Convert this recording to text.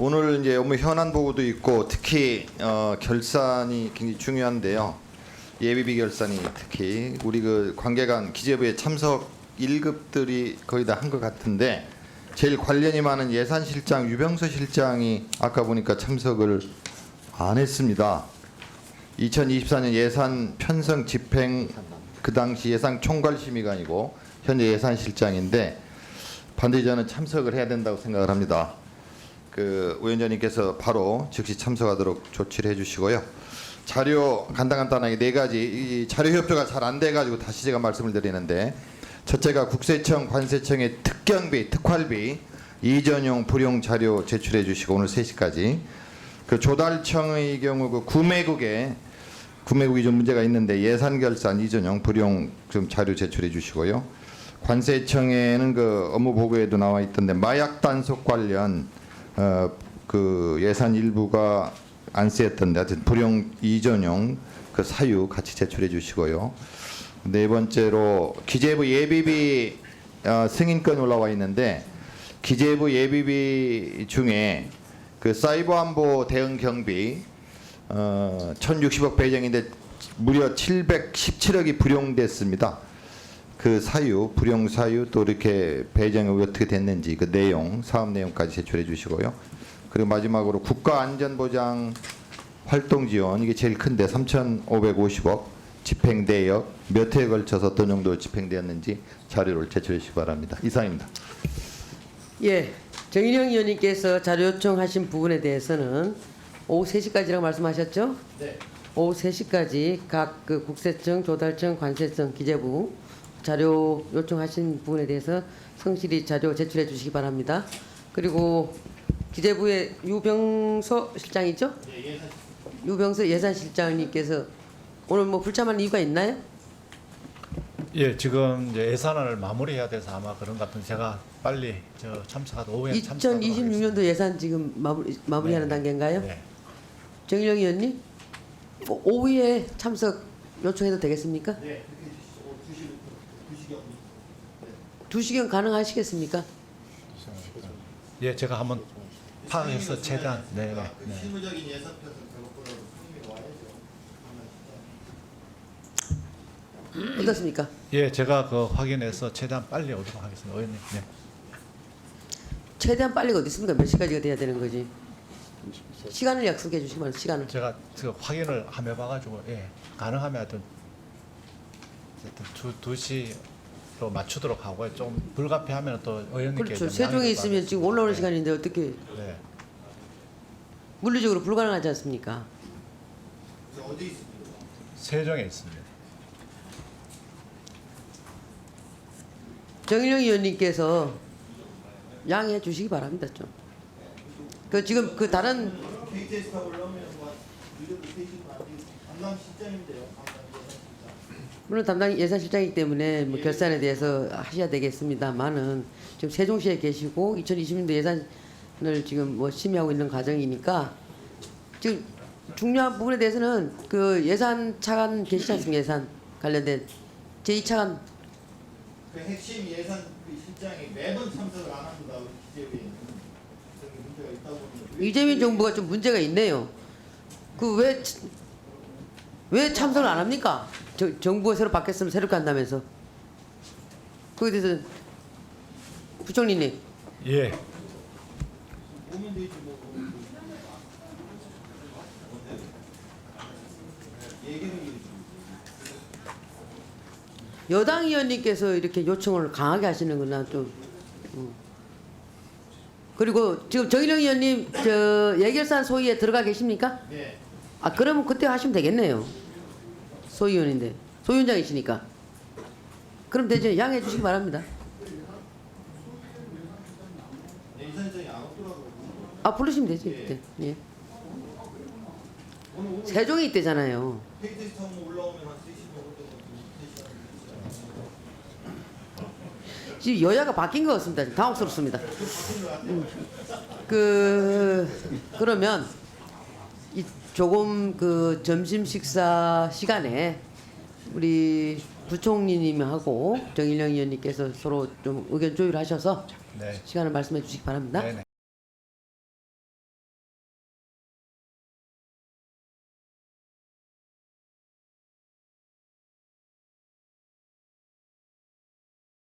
오늘 이제 업무 현안 보고도 있고 특히 어, 결산이 굉장히 중요한데요. 예비비 결산이 특히 우리 그 관계관 기재부의 참석 1급들이 거의 다 한 것 같은데 제일 관련이 많은 예산실장 유병서 실장이 아까 보니까 참석을 안 했습니다. 2024년 예산 편성 집행 그 당시 예산 총괄 심의관이고 현재 예산실장인데 반드시 저는 참석을 해야 된다고 생각을 합니다. 그 위원장님께서 바로 즉시 참석하도록 조치를 해주시고요. 자료 간단간단하게 네 가지 이 자료 협조가 잘 안 돼가지고 다시 제가 말씀을 드리는데 첫째가 국세청 관세청의 특경비 특활비 이전용 불용 자료 제출해 주시고 오늘 3시까지 그 조달청의 경우 그 구매국에 구매국이 좀 문제가 있는데 예산 결산 이전용 불용 좀 자료 제출해 주시고요. 관세청에는 그 업무 보고에도 나와 있던데 마약 단속 관련 어, 그 예산 일부가 안 쓰였던데 하여튼 불용 이전용 그 사유 같이 제출해 주시고요. 네 번째로 기재부 예비비 어, 승인권 올라와 있는데 기재부 예비비 중에 그 사이버 안보 대응 경비 어, 1,060억 배정인데 무려 717억이 불용됐습니다. 그 사유, 불용 사유 또 이렇게 배정이 어떻게 됐는지 그 내용, 사업 내용까지 제출해 주시고요. 그리고 마지막으로 국가안전보장 활동 지원 이게 제일 큰데 3,550억 집행 대역 몇 회에 걸쳐서 어떤 정도 집행되었는지 자료를 제출해 주시기 바랍니다. 이상입니다. 예, 정인영 의원님께서 자료 요청하신 부분에 대해서는 오후 3시까지라고 말씀하셨죠? 네. 오후 3시까지 각 그 국세청, 조달청, 관세청, 기재부 자료 요청하신 부분에 대해서 성실히 자료 제출해 주시기 바랍니다. 그리고 기재부의 유병서 실장이죠? 유병서 예산실장님께서 오늘 뭐 불참한 이유가 있나요? 예, 지금 이제 예산안을 마무리해야 돼서 아마 그런 것 같은데 제가 빨리 저 참석하도 오후에 참석하도록 2026년도 예산 지금 마무리 마무리하는 네. 단계인가요? 네. 정일영 의원님 오- 오후에 참석 요청해도 되겠습니까? 네. 2 시경 가능하시겠습니까? 예, 제가 한번 파악해서 최대한 네, 네. 네. 실무적인 예산 편성 작업보다도 상임위가 와야죠. 어떻습니까? 예, 제가 그 확인해서 최대한 빨리 오도록 하겠습니다. 의원님. 네. 최대한 빨리 어디 있습니까? 몇 시까지가 돼야 되는 거지? 시간을 약속해 주시면 시간을 제가 그 확인을 한번 해봐가지고 예, 가능하면 하여튼 어쨌든 두, 두시 로 맞추도록 하고요. 좀 불가피하면 또 의원님께 그렇죠. 좀 세종에 있으면 지금 올라오는 네. 시간인데 어떻게 네. 물리적으로 불가능하지 않습니까? 그래서 어디 있습니까? 세종에 있습니다. 정일영 의원님께서 양해해 주시기 바랍니다 좀. 그 지금 그 다른 KTX 타고 올라오면 뭐 늦어도 3시간 안 되고 실장인데요. 담당 예산실장. 물론 담당 예산실장이기 때문에 뭐 결산에 대해서 하셔야 되겠습니다만은 지금 세종시에 계시고 2020년도 예산을 지금 뭐 심의하고 있는 과정이니까 지금 중요한 부분에 대해서는 그 예산 차관 계시지 않습니까? 예산 관련된 제2 차관 그 핵심 예산 그 실장이 매번 참석을 안 합니다. 우리 기재부에는 문제가 있다고 이재민 정부가 좀 문제가 있네요. 그 왜 왜 참석을 안 합니까? 저, 정부가 새로 바뀌었으면 새롭게 한다면서. 거기에 대해서 부총리님 예. 여당 의원님께서 이렇게 요청을 강하게 하시는 건난 좀. 음. 그리고 지금 정일영 의원님 저 예결산 소위에 들어가 계십니까? 네. 아 그러면 그때 하시면 되겠네요. 소위원인데 소위원장이시니까. 그럼 되죠. 양해해 주시기 바랍니다. 아 부르시면 되죠. 그때. 예. 세종에 있대잖아요. KTX 타고 올라오면 한 3시 정도 지금 여야가 바뀐 것 같습니다. 당혹스럽습니다. 음. 그 그러면 이 조금 그 점심 식사 시간에 우리 부총리님하고 정일영 의원님께서 서로 좀 의견 조율하셔서 네. 시간을 말씀해 주시기 바랍니다. 네네.